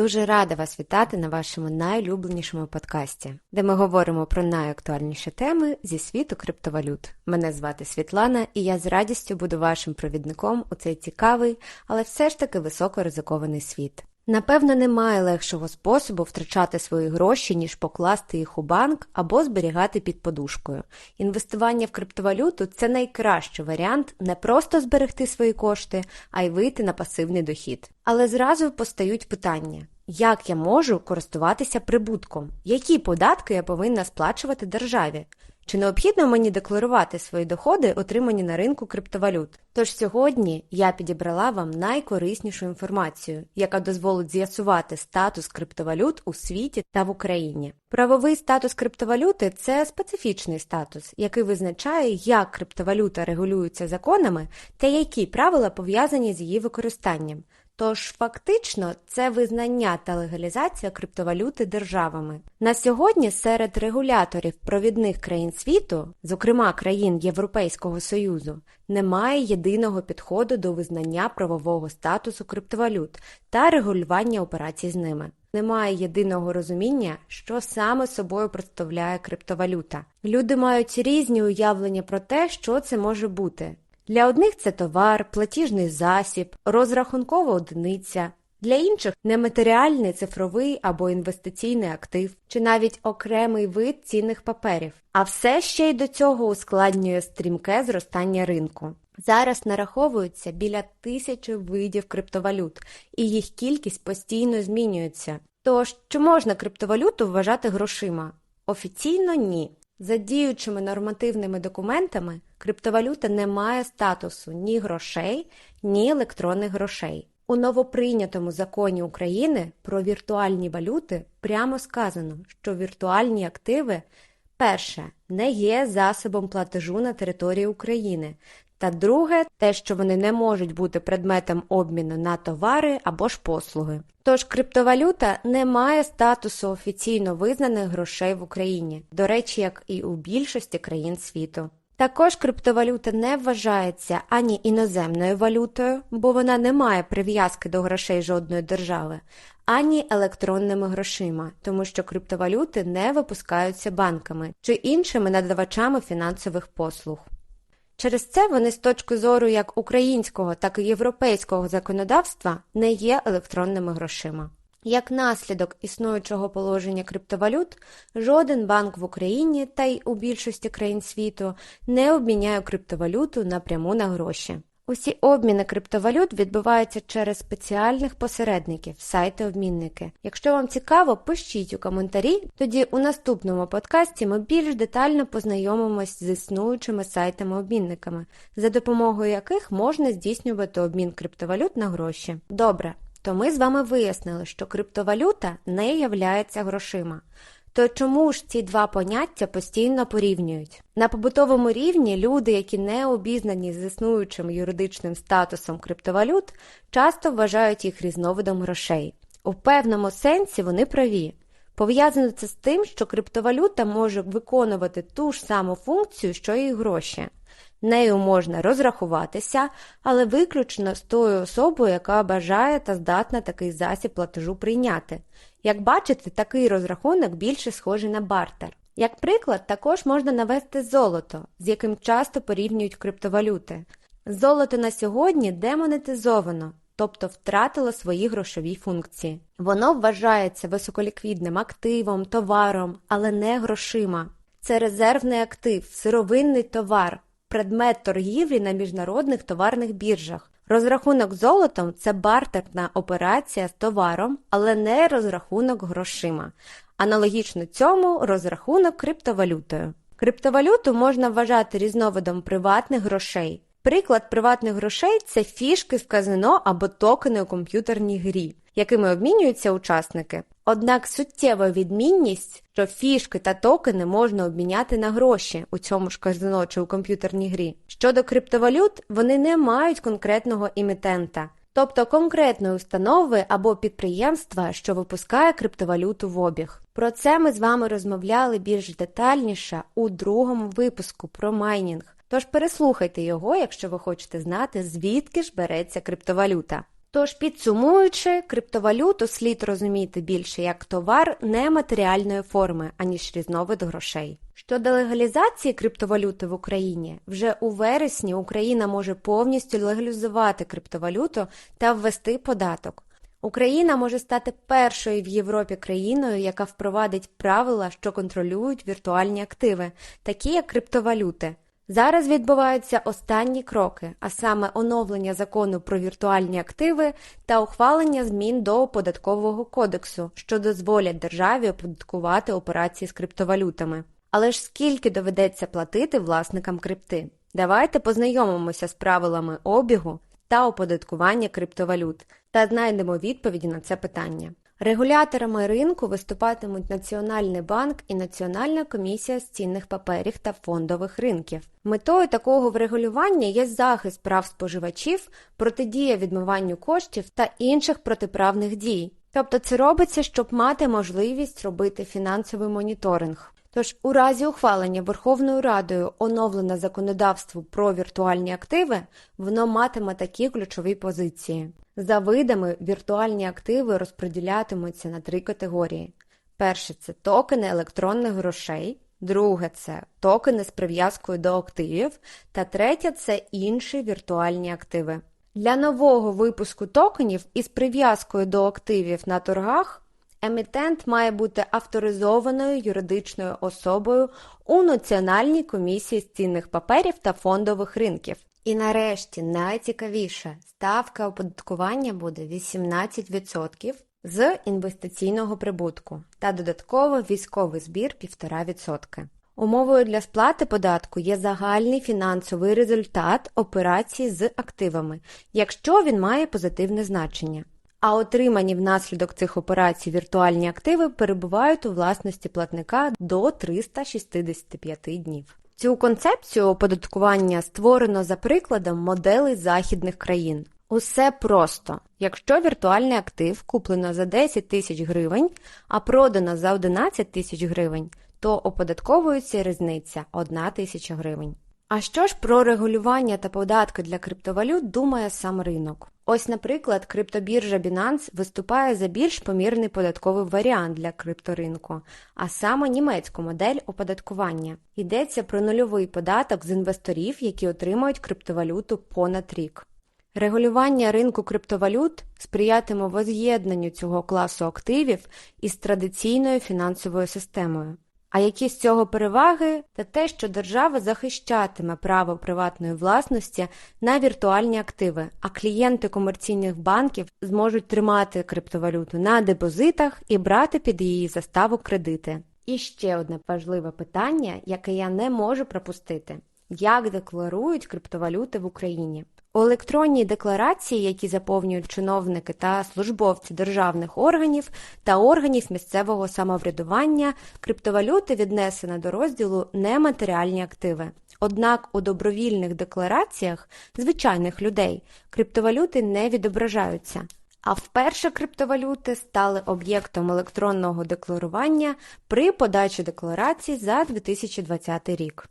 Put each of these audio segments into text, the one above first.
дуже рада вас вітати на вашому найулюбленішому подкасті, де ми говоримо про найактуальніші теми зі світу криптовалют. Мене звати Світлана, і я з радістю буду вашим провідником у цей цікавий, але все ж таки високоризикований світ. Напевно, немає легшого способу втрачати свої гроші, ніж покласти їх у банк або зберігати під подушкою. Інвестування в криптовалюту це найкращий варіант не просто зберегти свої кошти, а й вийти на пасивний дохід. Але зразу постають питання. Як я можу користуватися прибутком? Які податки я повинна сплачувати державі? Чи необхідно мені декларувати свої доходи, отримані на ринку криптовалют? Тож сьогодні я підібрала вам найкориснішу інформацію, яка дозволить з'ясувати статус криптовалют у світі та в Україні. Правовий статус криптовалюти це специфічний статус, який визначає, як криптовалюта регулюється законами та які правила пов'язані з її використанням. Тож фактично це визнання та легалізація криптовалюти державами. На сьогодні серед регуляторів провідних країн світу, зокрема країн Європейського Союзу, немає єдиного підходу до визнання правового статусу криптовалют та регулювання операцій з ними. Немає єдиного розуміння, що саме собою представляє криптовалюта. Люди мають різні уявлення про те, що це може бути. Для одних це товар, платіжний засіб, розрахункова одиниця, для інших нематеріальний цифровий або інвестиційний актив, чи навіть окремий вид цінних паперів. А все ще й до цього ускладнює стрімке зростання ринку. Зараз нараховується біля тисячі видів криптовалют, і їх кількість постійно змінюється. Тож, чи можна криптовалюту вважати грошима? Офіційно ні. За діючими нормативними документами криптовалюта не має статусу ні грошей, ні електронних грошей. У новоприйнятому законі України про віртуальні валюти прямо сказано, що віртуальні активи перше не є засобом платежу на території України, та друге, те, що вони не можуть бути предметом обміну на товари або ж послуги. Тож криптовалюта не має статусу офіційно визнаних грошей в Україні, до речі, як і у більшості країн світу. Також криптовалюта не вважається ані іноземною валютою, бо вона не має прив'язки до грошей жодної держави, ані електронними грошима, тому що криптовалюти не випускаються банками чи іншими надавачами фінансових послуг. Через це вони з точки зору як українського, так і європейського законодавства не є електронними грошима. Як наслідок існуючого положення криптовалют, жоден банк в Україні та й у більшості країн світу не обміняє криптовалюту напряму на гроші. Усі обміни криптовалют відбуваються через спеціальних посередників, сайти-обмінники. Якщо вам цікаво, пишіть у коментарі, тоді у наступному подкасті ми більш детально познайомимось з існуючими сайтами-обмінниками, за допомогою яких можна здійснювати обмін криптовалют на гроші. Добре, то ми з вами вияснили, що криптовалюта не являється грошима. То чому ж ці два поняття постійно порівнюють? На побутовому рівні люди, які не обізнані з існуючим юридичним статусом криптовалют, часто вважають їх різновидом грошей. У певному сенсі вони праві. Пов'язано це з тим, що криптовалюта може виконувати ту ж саму функцію, що і гроші. Нею можна розрахуватися, але виключно з тою особою, яка бажає та здатна такий засіб платежу прийняти. Як бачите, такий розрахунок більше схожий на бартер. Як приклад, також можна навести золото, з яким часто порівнюють криптовалюти. Золото на сьогодні демонетизовано, тобто втратило свої грошові функції. Воно вважається високоліквідним активом, товаром, але не грошима. Це резервний актив, сировинний товар, предмет торгівлі на міжнародних товарних біржах. Розрахунок золотом це бартерна операція з товаром, але не розрахунок грошима. Аналогічно цьому розрахунок криптовалютою. Криптовалюту можна вважати різновидом приватних грошей. Приклад приватних грошей це фішки в казино або токени у комп'ютерній грі, якими обмінюються учасники. Однак суттєва відмінність, що фішки та токени можна обміняти на гроші у цьому ж казино чи у комп'ютерній грі. Щодо криптовалют, вони не мають конкретного імітента, тобто конкретної установи або підприємства, що випускає криптовалюту в обіг. Про це ми з вами розмовляли більш детальніше у другому випуску про майнінг. Тож переслухайте його, якщо ви хочете знати, звідки ж береться криптовалюта. Тож, підсумуючи, криптовалюту слід розуміти більше як товар нематеріальної форми, аніж різновид грошей. Щодо легалізації криптовалюти в Україні, вже у вересні Україна може повністю легалізувати криптовалюту та ввести податок. Україна може стати першою в Європі країною, яка впровадить правила, що контролюють віртуальні активи, такі як криптовалюти. Зараз відбуваються останні кроки, а саме оновлення закону про віртуальні активи та ухвалення змін до податкового кодексу, що дозволять державі оподаткувати операції з криптовалютами. Але ж скільки доведеться платити власникам крипти? Давайте познайомимося з правилами обігу та оподаткування криптовалют та знайдемо відповіді на це питання. Регуляторами ринку виступатимуть Національний банк і Національна комісія з цінних паперів та фондових ринків. Метою такого врегулювання є захист прав споживачів, протидія відмиванню коштів та інших протиправних дій. Тобто це робиться, щоб мати можливість робити фінансовий моніторинг. Тож, у разі ухвалення Верховною Радою оновлене законодавство про віртуальні активи, воно матиме такі ключові позиції. За видами віртуальні активи розподілятимуться на три категорії. Перше це токени електронних грошей, друге це токени з прив'язкою до активів, та третє це інші віртуальні активи. Для нового випуску токенів із прив'язкою до активів на торгах емітент має бути авторизованою юридичною особою у Національній комісії з цінних паперів та фондових ринків. І нарешті найцікавіше ставка оподаткування буде 18% з інвестиційного прибутку та додатково військовий збір 1,5%. Умовою для сплати податку є загальний фінансовий результат операції з активами, якщо він має позитивне значення. А отримані внаслідок цих операцій віртуальні активи перебувають у власності платника до 365 днів. Цю концепцію оподаткування створено за прикладом моделей західних країн. Усе просто. Якщо віртуальний актив куплено за 10 тисяч гривень, а продано за 11 тисяч гривень, то оподатковується різниця 1 тисяча гривень. А що ж про регулювання та податки для криптовалют думає сам ринок? Ось, наприклад, криптобіржа Binance виступає за більш помірний податковий варіант для крипторинку, а саме німецьку модель оподаткування. Йдеться про нульовий податок з інвесторів, які отримують криптовалюту понад рік. Регулювання ринку криптовалют сприятиме воз'єднанню цього класу активів із традиційною фінансовою системою. А які з цього переваги та те, що держава захищатиме право приватної власності на віртуальні активи, а клієнти комерційних банків зможуть тримати криптовалюту на депозитах і брати під її заставу кредити. І ще одне важливе питання, яке я не можу пропустити: як декларують криптовалюти в Україні? У електронній декларації, які заповнюють чиновники та службовці державних органів та органів місцевого самоврядування, криптовалюти віднесено до розділу нематеріальні активи. Однак у добровільних деклараціях звичайних людей криптовалюти не відображаються. А вперше криптовалюти стали об'єктом електронного декларування при подачі декларацій за 2020 рік.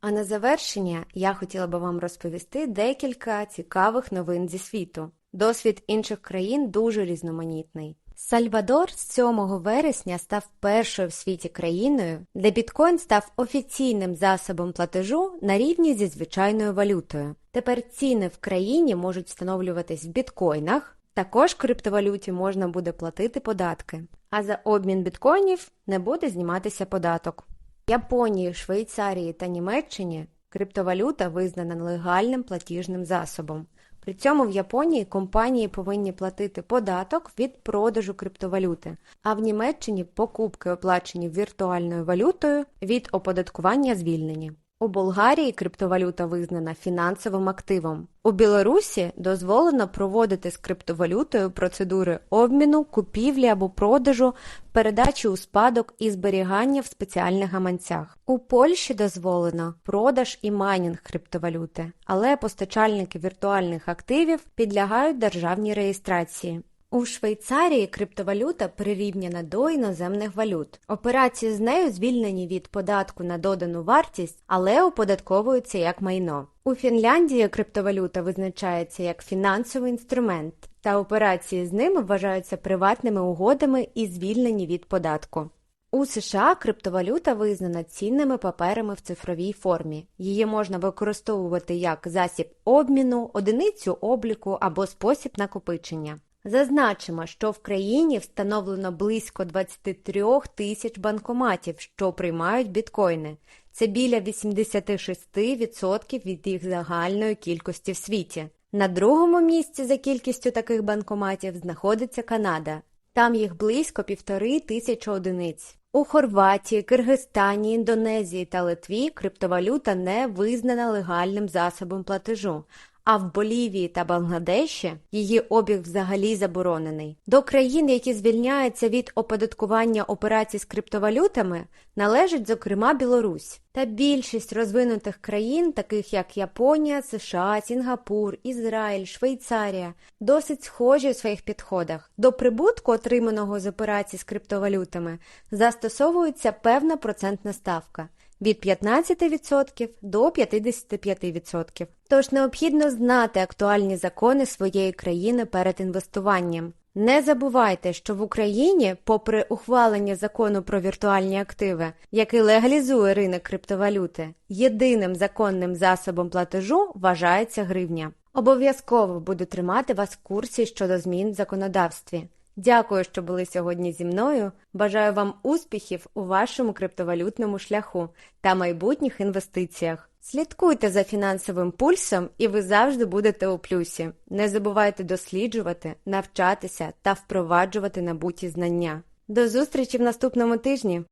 А на завершення я хотіла би вам розповісти декілька цікавих новин зі світу. Досвід інших країн дуже різноманітний. Сальвадор з 7 вересня став першою в світі країною, де біткоін став офіційним засобом платежу на рівні зі звичайною валютою. Тепер ціни в країні можуть встановлюватись в біткоїнах. Також криптовалюті можна буде платити податки, а за обмін біткоїнів не буде зніматися податок. Японії, Швейцарії та Німеччині криптовалюта визнана легальним платіжним засобом. При цьому в Японії компанії повинні платити податок від продажу криптовалюти, а в Німеччині покупки, оплачені віртуальною валютою, від оподаткування звільнені. У Болгарії криптовалюта визнана фінансовим активом. У Білорусі дозволено проводити з криптовалютою процедури обміну, купівлі або продажу, передачі у спадок і зберігання в спеціальних гаманцях. У Польщі дозволено продаж і майнінг криптовалюти, але постачальники віртуальних активів підлягають державній реєстрації. У Швейцарії криптовалюта прирівняна до іноземних валют. Операції з нею звільнені від податку на додану вартість, але оподатковуються як майно. У Фінляндії криптовалюта визначається як фінансовий інструмент та операції з ними вважаються приватними угодами і звільнені від податку. У США криптовалюта визнана цінними паперами в цифровій формі. Її можна використовувати як засіб обміну, одиницю обліку або спосіб накопичення. Зазначимо, що в країні встановлено близько 23 тисяч банкоматів, що приймають біткоїни. Це біля 86% від їх загальної кількості в світі. На другому місці за кількістю таких банкоматів знаходиться Канада. Там їх близько півтори тисячі одиниць. У Хорватії, Киргизстані, Індонезії та Литві криптовалюта не визнана легальним засобом платежу, а в Болівії та Бангладеші її обіг взагалі заборонений. До країн, які звільняються від оподаткування операцій з криптовалютами, належить, зокрема, Білорусь. Та більшість розвинутих країн, таких як Японія, США, Сінгапур, Ізраїль, Швейцарія, досить схожі у своїх підходах. До прибутку, отриманого з операцій з криптовалютами, застосовується певна процентна ставка від 15% до 55%. Тож необхідно знати актуальні закони своєї країни перед інвестуванням. Не забувайте, що в Україні, попри ухвалення закону про віртуальні активи, який легалізує ринок криптовалюти, єдиним законним засобом платежу вважається гривня. Обов'язково буду тримати вас в курсі щодо змін в законодавстві. Дякую, що були сьогодні зі мною. Бажаю вам успіхів у вашому криптовалютному шляху та майбутніх інвестиціях. Слідкуйте за фінансовим пульсом, і ви завжди будете у плюсі. Не забувайте досліджувати, навчатися та впроваджувати набуті знання. До зустрічі в наступному тижні!